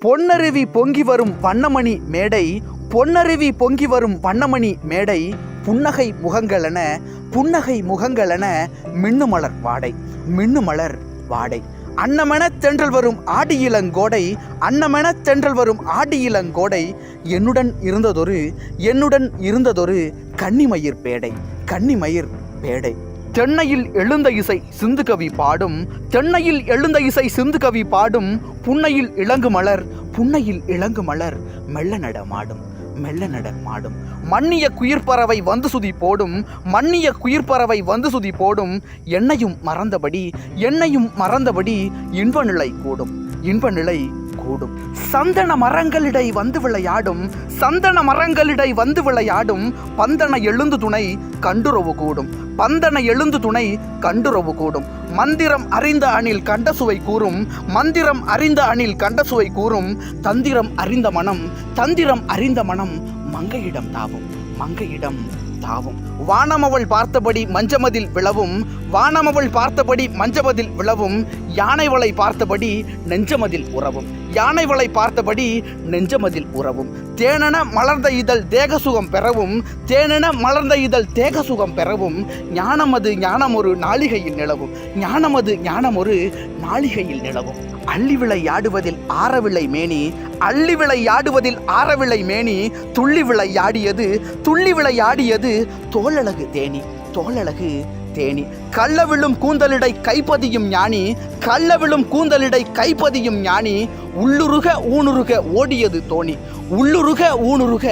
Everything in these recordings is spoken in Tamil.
பொன்னருவி பொங்கி வரும் வண்ணமணி மேடை பொன்னருவி பொங்கி வரும் வண்ணமணி மேடை புன்னகை முகங்களென புன்னகை முகங்களென மின்னுமலர் வாடை மின்னுமலர் வாடை. அன்னமென தென்றல் வரும் ஆடியிலங்கோடை அன்னமென தென்றல் வரும் ஆடியிலங்கோடை என்னுடன் இருந்ததொரு என்னுடன் இருந்ததொரு கன்னிமயிர் பேடை கன்னிமயிர் பேடை. தென்னையில் எழுந்த இசை சிந்து கவி பாடும் தென்னையில் எழுந்த இசை சிந்து கவி பாடும் புன்னையில் இளங்கு மலர் புன்னையில் இளங்கு மலர் மெல்ல நடமாடும் மெல்ல நடமாடும். மன்னிய குயிர்ப்பறவை வந்து சுதி போடும் மன்னிய குயிர்ப்பறவை வந்து சுதி போடும் என்னையும் மறந்தபடி என்னையும் மறந்தபடி இன்ப நிலை கூடும். இன்ப நிலை கூடும். சந்தன மரங்களிடை வந்து விளையாடும் சந்தன மரங்களிடை வந்து விளையாடும் பந்தன எழுந்து துணை கண்டுறவு கூடும். பந்தன எழுந்து துணை கண்டுறவு கூடும். மந்திரம் அறிந்த அணில் கண்ட சுவை கூறும் மந்திரம் அறிந்த அணில் கண்ட சுவை கூறும். தந்திரம் அறிந்த மனம் தந்திரம் அறிந்த மனம் மங்கையிடம் தாவும் மங்கையிடம் தாவும். வானமவள் பார்த்தபடி மஞ்சமதில் விழவும் வானமவள் பார்த்தபடி மஞ்சமதில் விழவும் யானைவளை பார்த்தபடி நெஞ்சமதில் உறவும். யானைவளை பார்த்தபடி நெஞ்சமதில் உறவும். தேனென மலர்ந்த இதழ் தேகசுகம் பெறவும். தேனென மலர்ந்த இதழ் தேகசுகம் பெறவும். ஞானமது ஞானமொரு நாளிகையில் நிலவும். ஞானமது ஞானமொரு நாளிகையில் நிலவும். அள்ளிவிளை யாடுவதில் ஆறவிளை மேனி. அள்ளிவிளை யாடுவதில் ஆறவிளை மேனி. துள்ளி விளையாடியது துள்ளி விளையாடியது தோலழகு தேனி. தோலழகு தேனி. கள்ளவிழும் கூந்தலிடை கைப்பதியும் ஞானி கள்ளவிழும் கூந்தலிடை கைப்பதியும் ஞானி உள்ளுருக ஊனுருக ஓடியது தோணி. உள்ளுருக ஊனுருக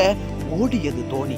ஓடியது தோணி.